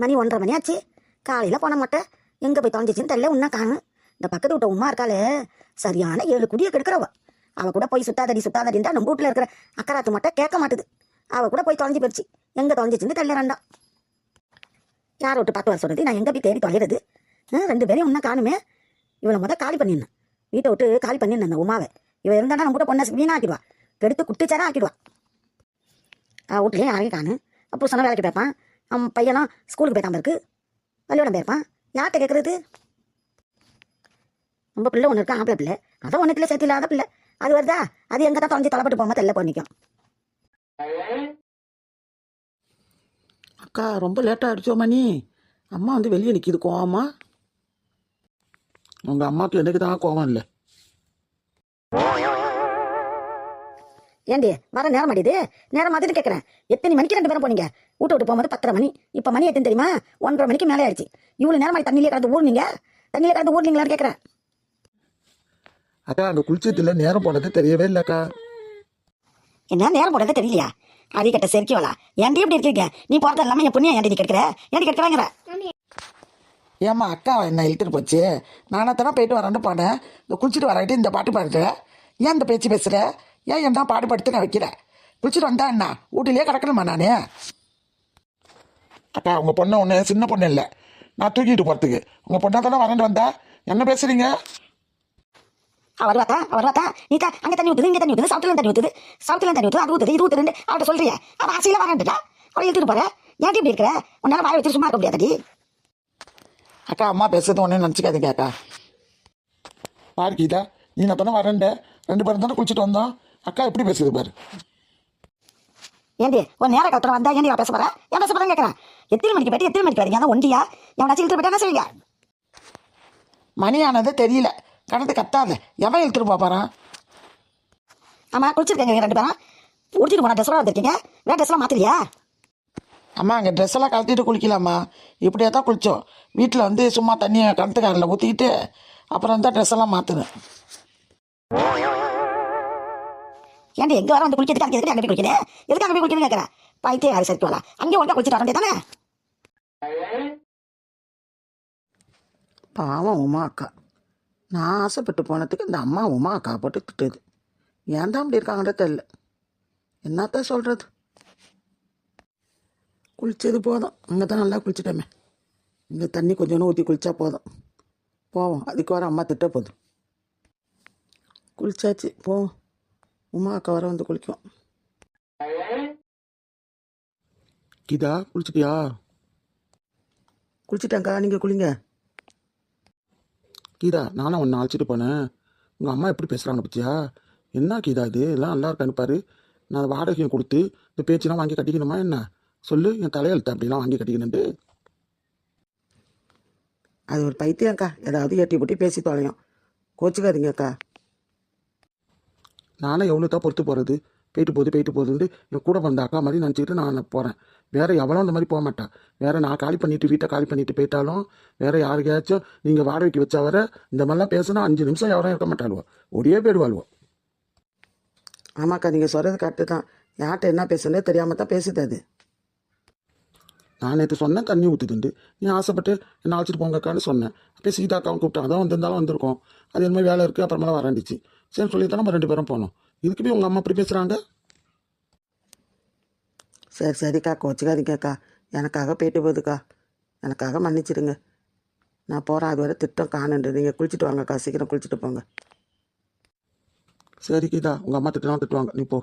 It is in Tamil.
மணி ஒன்றரை மணி ஆச்சு காலையில் போன மாட்டேன் எங்கே போய் தொலைஞ்சிச்சின்னு தெரியல உன்னா காணும். இந்த பக்கத்து விட்ட உமா இருக்காளே. சரியான ஏழு குடியை கெடுக்கிறவ. அவ கூட போய் சுத்தாதடி சுத்தாதடின்றா நம்ம வீட்டில் இருக்கிற அக்கராத்து மட்டும் கேட்க மாட்டுது. அவ கூட போய் தொலைஞ்சி போயிடுச்சு. எங்கே தொலைஞ்சிச்சின்னு தெரியல ரெண்டாம் யார் விட்டு பார்த்து வர சொல்கிறது நான் எங்கே போய் தேடி தொலைகிறது ரெண்டு பேரையும் ஒன்றா காணுமே. இவளை மொதல் காலி பண்ணிடணும். வீட்டை விட்டு காலி பண்ணிடணும் அந்த உமாவை. இவள் இருந்தானா நம்ம கூட பொண்ணை வீணா ஆக்கிடுவா கெடுத்து குட்டிச்சாரா ஆக்கிடுவா. வீட்லேயும் யாரையும் காணு அப்போ சொன்ன வேலைக்கு போயிருப்பான் அவன் பையனா ஸ்கூலுக்கு போயிட்டான் இருக்கு பள்ளியோடம் போயிருப்பான் யார்கிட்ட கேட்குறது நம்ம பிள்ளை ஒன்று இருக்கா ஆம்பளை பிள்ளை? அதான் ஒன்றுக்குள்ள சேர்த்து இல்லாத பிள்ளை. அது வருதா? அது எங்கே தான் தொலைஞ்சு தலைப்பட்டு போகாம தெல்ல போய் அக்கா ரொம்ப லேட்டாக அடிச்சோ மணி. அம்மா வந்து வெளியே நிற்கிது கோவமா? உங்கள் அம்மாவுக்கு எனக்கு தான் கோவம் இல்லை. ஏண்டி வர நேரம் மாட்டிது நேரம் மாதிரி கேட்குறேன் எத்தனை மணிக்கு ரெண்டு பேரும் போனீங்க? வீட்டை விட்டு போகும்போது பத்தரை மணி. இப்போ மணி எத்தனை தெரியுமா? ஒன்றரை மணிக்கு மேலே ஆயிடுச்சு. இவ்வளோ நேரம் மாதிரி தண்ணியிலே கடந்து ஊர்னீங்க தண்ணியிலே கடந்து ஊர்னீங்களான்னு கேட்குறேன் அக்கா அங்கே குளிச்சதில்ல நேரம் போனது தெரியவே இல்லைக்கா என்ன நேரம் போடுறது தெரியலையா? அடி கட்ட செருக்கிவலா ஏன்டி இப்படி இருக்கீங்க? நீ போகிறது எல்லாமே என் புண்ணியம் ஏன்டி நீ கெடுக்கிற? ஏன்டி கெடுக்கிறாங்கிற ஏம்மா அக்கா என்ன இழுத்துட்டு போச்சு? நானே தானே போயிட்டு வரேன்னு போனேன். இந்த குளிச்சுட்டு வரட்டு இந்த பாட்டு பாடுற? ஏன் இந்த பேச்சு பேசுகிற ஏன் என்ன பாடு படுத்து நான் வைக்கிறேன் குளிச்சுட்டு வந்தா என்ன? வீட்டிலேயே கிடக்கணுமா நானே? அக்கா உங்கள் பொண்ணு ஒன்று சின்ன பொண்ணு இல்லை. நான் தூக்கிட்டு போகிறதுக்கு உங்கள் பொண்ணா தானே வரேன்ட்டு வந்தா? என்ன பேசுறீங்க? அவர் வாத்தா அவர் வாத்தா. அங்கே தண்ணி ஊற்றுது இங்கே தண்ணி ஊற்றுது சவுத்துல தண்ணி ஊற்றுது சவுத்துல தண்ணி ஊற்றுது அது ஊற்றுது இது ஊற்றுது அவட்ட சொல்றியே. அவன் ஆசையில் வரேன்டா அவளை இழுத்துட்டு போற. ஏன்டி இப்படி இருக்கிற? உன்னால வாய் வச்சு சும்மா இருக்க முடியாதடி. அக்கா அம்மா பேசுறது ஒன்றே நினச்சிக்காதீங்க அக்கா. பாரு கீதா நீ நான் தானே வரேன்ட ரெண்டு பேரும் தானே குளிச்சுட்டு வந்தோம். அக்கா எப்படி பேசுது பாரு. ஏண்டி ஒரு நேர கலத்துல வந்தா ஏண்டி பேச போற ஏன் பேச போறேன்னு கேட்கறேன் எத்தனை மணிக்கு போயிட்டு எத்தனை மணிக்கு வரீங்க ஒண்டியா? எவனாச்சும் இழுத்து போயிட்டா என்ன செய்வீங்க? மணி ஆனதே தெரியல. கணத்து கத்தாத. எவன் இழுத்துட்டு போப்பாரான் ஆமா குளிச்சிருக்கீங்க ரெண்டு பேரும். உடுத்திட்டு போன ட்ரெஸ்லாம் வந்துருக்கீங்க. வேற ட்ரெஸ்லாம் மாத்தலையா அம்மா அங்கே ட்ரெஸ் எல்லாம் கழட்டிட்டு குளிக்கலாமா இப்படியே தான் குளித்தோம் வீட்டில் வந்து சும்மா தண்ணியை கணத்துக்காரில் ஊற்றிக்கிட்டு அப்புறம் தான் ட்ரெஸ் எல்லாம் மாற்றணும் ஏன்டா எங்க வர வந்து குளிக்கிறதுக்கு அங்கே எதுக்கு அங்கே போய் குளிக்கிறேன் எதுக்கு அங்கே போய் குளிக்கணும்னு கேட்கறேன் பைத்தியம் யாரு சரிக்கு வரலாம் அங்கே ஒழுங்கா குளிச்சுட்டு வர வேண்டியதானே பாவம் உமா அக்கா. நான் ஆசைப்பட்டு போனதுக்கு இந்த அம்மா உமா அக்கா போட்டு திட்டுது. ஏன் தான் அப்படி இருக்காங்கன்ற தெரியல. என்னத்தான் சொல்கிறது குளிச்சது போதும். அங்கே தான் நல்லா குளிச்சிட்டோமே. இங்கே தண்ணி கொஞ்சோண்டு ஊற்றி குளித்தா போதும். போவோம். அதுக்கு வர அம்மா திட்ட போதும் குளிச்சாச்சு. போவோம் உமா அக்கா வர வந்து குளிக்கும். கீதா குளிச்சிட்டியா? குளிச்சிட்டேங்க்கா நீங்கள் குளிங்க. கீதா நானும் ஒன்று அழைச்சிட்டு போனேன். உங்கள் அம்மா எப்படி பேசுகிறாங்க பத்தியா என்ன கீதா இது? எல்லாம் நல்லா இருக்கான்னு பாரு. நான் வாடகையும் கொடுத்து இந்த பேச்செல்லாம் வாங்கி கட்டிக்கணுமா என்ன? சொல்லு என் தலையெழுத்து அப்படிலாம் வாங்கி கட்டிக்கணுன்ட்டு அது ஒரு பைத்தியம்க்கா. ஏதாவது எட்டி பொட்டி பேசி தொலையும். கோச்சுக்காதீங்கக்கா. நானும் எவ்வளோ தான் பொறுத்து போகிறது போயிட்டு போகுது போயிட்டு போகுதுன்ட்டு என் கூட வந்த அக்கா மாதிரி நினச்சிக்கிட்டு நான் போகிறேன் வேற எவளும் அந்த மாதிரி போக மாட்டா. வேற நான் காலி பண்ணிட்டு வீட்டை காலி பண்ணிட்டு போயிட்டாலும் வேற யாருக்கையாச்சும் நீங்கள் வாடகைக்கு வச்சா வர இந்த மாதிரிலாம் பேசினா அஞ்சு நிமிஷம் யாரும் இருக்க மாட்டாளுவோ. ஒடியே போயிடுவாளுவோ. ஆமாக்கா நீங்கள் சொல்கிறது கரெக்டு தான். யார்கிட்ட என்ன பேசுனே தெரியாமல் தான் பேசுது அது. நான் நேற்று சொன்னேன் தண்ணி ஊற்றுதுண்டு நீ ஆசைப்பட்டு என்ன அழைச்சிட்டு போங்கக்கான்னு சொன்னேன். அப்போ சீதாக்காவும் கூப்பிட்டேன் அதான் வந்திருந்தாலும் வந்திருக்கோம். அது என்ன வேலை இருக்குது அப்புறமேலாம் வரண்டிச்சு சரி சொல்லி தான் நம்ம ரெண்டு பேரும் போனோம். இதுக்கு போய் உங்கள் அம்மா அப்படி பேசுகிறாங்க சரி சரிக்கா கோச்சிக்காதீங்கக்கா. எனக்காக போயிட்டு போகுதுக்கா. எனக்காக மன்னிச்சிடுங்க. நான் போகிறேன் அது வரை திட்டம் காணுண்டு. நீங்கள் குளிச்சுட்டு வாங்கக்கா. சீக்கிரம் குளிச்சுட்டு போங்க. சரி கீதா உங்கள் அம்மா திட்டம் திட்டுவாங்க. நீ போ.